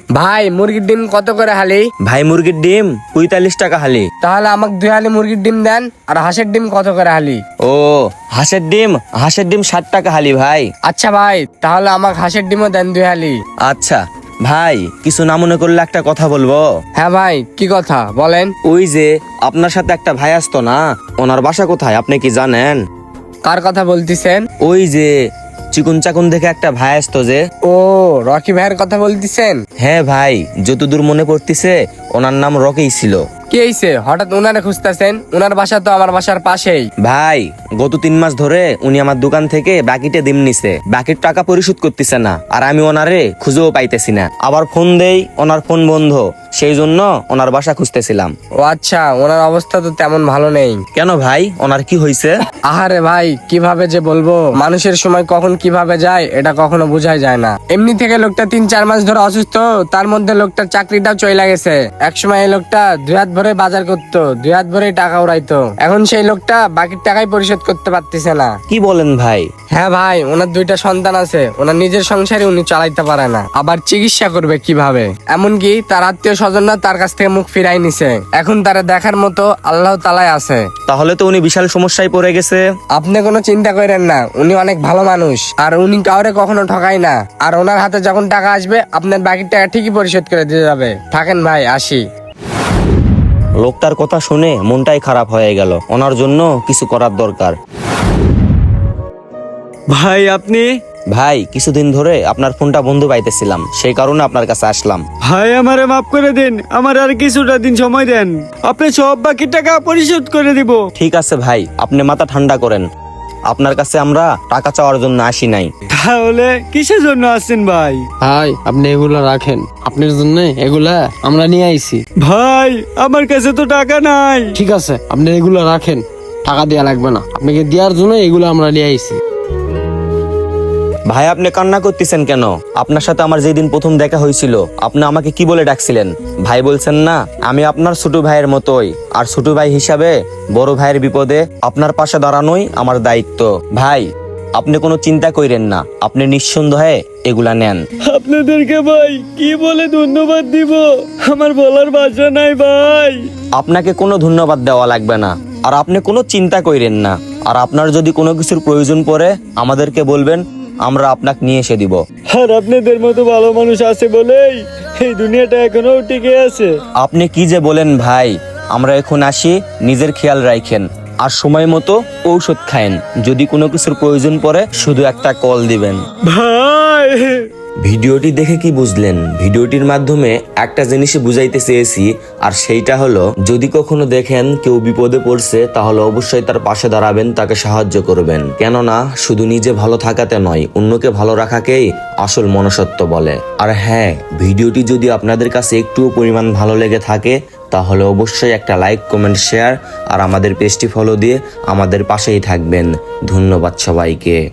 ভাই মুরগির ডিম কত করে হালি? ভাই মুরগির ডিম পঁয়তাল্লিশ টাকা হালি। তাহলে আমাকে দুই হালি মুরগির ডিম দেন আর হাঁসের ডিম কত করে হালি? ও হাঁসের ডিম হাঁসের ডিম ষাট টাকা হালি ভাই। আচ্ছা ভাই তাহলে আমাকে হাঁসের ডিমও দেন দুই হালি। আচ্ছা ভাই কিছু না মনে করলে একটা কথা বলব। হ্যাঁ ভাই কি কথা? বলেন। ওই যে আপনার সাথে একটা ভাই আসতো না ওনার বাসা কোথায় আপনি কি জানেন? কার কথা বলতেছেন? ওই যে চিকুন চাকুন দেখে একটা ভাই আসতো যে ও রকি ভাইয়ের কথা বলতেছেন? হ্যাঁ ভাই যতদূর মনে পড়তিছে ওনার নাম রকেই ছিল। কি হয়েছে হঠাৎ উনারে খুঁজতেছেন? উনার বাসা তো আমার বাসার পাশেই। ভাই গত তিন মাস ধরে উনি আমার দোকান থেকে বাকিতে দিম নিছে। বাকির টাকা পরিশোধ করতেছে না আর আমি ওনারে খুঁজেও পাইতেছি না। আবার ফোন দেই ওনার ফোন বন্ধ। সেই জন্য ওনার বাসা খুঁজতেছিলাম। ও আচ্ছা ওনার অবস্থা তো তেমন ভালো নেই। কেন ভাই? ওনার কি হয়েছে আহারে ভাই কীভাবে যে বলব? মানুষের সময় কখন কীভাবে যায় এটা কখনো বোঝাই যায় না। এমনি থেকে লোকটা তিন চার মাস ধরে অসুস্থ তার মধ্যে লোকটার চাকরিটাও চলে গেছে। এক সময় এই লোকটা দুই হাত ভরে বাজার করতো দুই হাত ভরে টাকা উড়াইতো। এখন সেই লোকটা বাকির টাকাই পরিশোধ করতে পারতেছে না। কি বলেন ভাই? হ্যাঁ ভাই ওনার দুইটা সন্তান আছে। ওনার নিজের সংসারে উনি চালাইতে পারে না। আবার চিকিৎসা করবে কীভাবে? এমনকি তার আত্মীয় স্বজনরা তার কাছ থেকে মুখ ফিরাই নিছে। এখন তারা দেখার মতো আল্লাহ তালায় আছে। তাহলে তো উনি বিশাল সমস্যায় পড়ে গেছে। আপনি কোনো চিন্তা করেন না উনি অনেক ভালো মানুষ। আর উনি কাউরে কখনো ঠকায় না। আর ওনার হাতে যখন টাকা আসবে আপনার বাকির টাকা ঠিকই পরিশোধ করে দিয়ে যাবে। থাকেন ভাই আসি। লোকটার কথা শুনে মনটাই খারাপ হয়ে গেল। ওনার জন্য কিছু করার দরকার। ভাই আপনি? ভাই কিছুদিন ধরে আপনার ফোনটা বন্ধ পাইতেছিলাম। সেই কারণে আপনার কাছে আসলাম। ভাই আমারে মাফ করে দিন। আমার আর কিছুটা দিন সময় দেন। আপনি সব বাকি টাকা পরিশোধ করে দিব। ঠিক আছে ভাই আপনি মাথা ঠান্ডা করেন। আপনার কাছে আমরা টাকা চাওয়ার জন্য আসি নাই। তাহলে কিসের জন্য আসছেন ভাই? ভাই আপনি এগুলা রাখেন। আপনার জন্য এগুলা আমরা নিয়ে আইছি। ভাই আমার কাছে তো টাকা নাই। ঠিক আছে আপনি এগুলা রাখেন। টাকা দেওয়া লাগবে না। আপনাকে দেওয়ার জন্য এগুলো আমরা নিয়ে আইছি। ভাই আপনি কান্না করতেছেন কেন? আপনার সাথে আমার যেদিন প্রথম দেখা হয়েছিল আপনি আমাকে কি বলে ডাকছিলেন? ভাই বলছেন না আমি আপনার ছোট ভাইয়ের মতোই। আর ছোট ভাই হিসাবে বড় ভাইয়ের বিপদে আপনার পাশে দাঁড়ানোই আমার দায়িত্ব। ভাই আপনি কোনো চিন্তা কইরেন না আপনি নিঃসন্দেহে এগুলা নেন। আপনাদেরকে ভাই কি বলে ধন্যবাদ দিব? আমার বলার ভাষা নাই ভাই। আপনাকে কোনো ধন্যবাদ দেওয়া লাগবে না আর আপনি কোনো চিন্তা কইরেন না। আর আপনার যদি কোনো কিছুর প্রয়োজন পড়ে আমাদেরকে বলবেন আমরা আপনাকে নিয়ে এসে দিব। আর আপনাদের মতো ভালো মানুষ আছে বলেই এই দুনিয়াটা এখনও টিকে আছে। আপনি কি যে বলেন ভাই আমরা এখন আসি নিজের খেয়াল রাখেন আর সময় মতো ঔষধ খায়েন। যদি কোনো কিছুর প্রয়োজন পড়ে শুধু একটা কল দিবেন। ভাই! ভিডিওটি দেখে কি বুঝলেন? ভিডিওটির মাধ্যমে একটা জিনিসই বুঝাইতে চেয়েছি, আর সেইটা হলো, যদি কখনো দেখেন কেউ বিপদে পড়ছে, তাহলে অবশ্যই তার পাশে দাঁড়াবেন, তাকে সাহায্য করবেন। কেননা, শুধু নিজে ভালো থাকাতে নয়, অন্যকে ভালো রাখাকেই আসল মনসত্ব বলে। আর হ্যাঁ ভিডিওটি যদি আপনাদের কাছে একটুও পরিমাণ ভালো লেগে থাকে, তাহলে অবশ্যই একটা লাইক, কমেন্ট, শেয়ার, আর আমাদের পেজটি ফলো দিয়ে আমাদের পাশেই থাকবেন। ধন্যবাদ সবাইকে।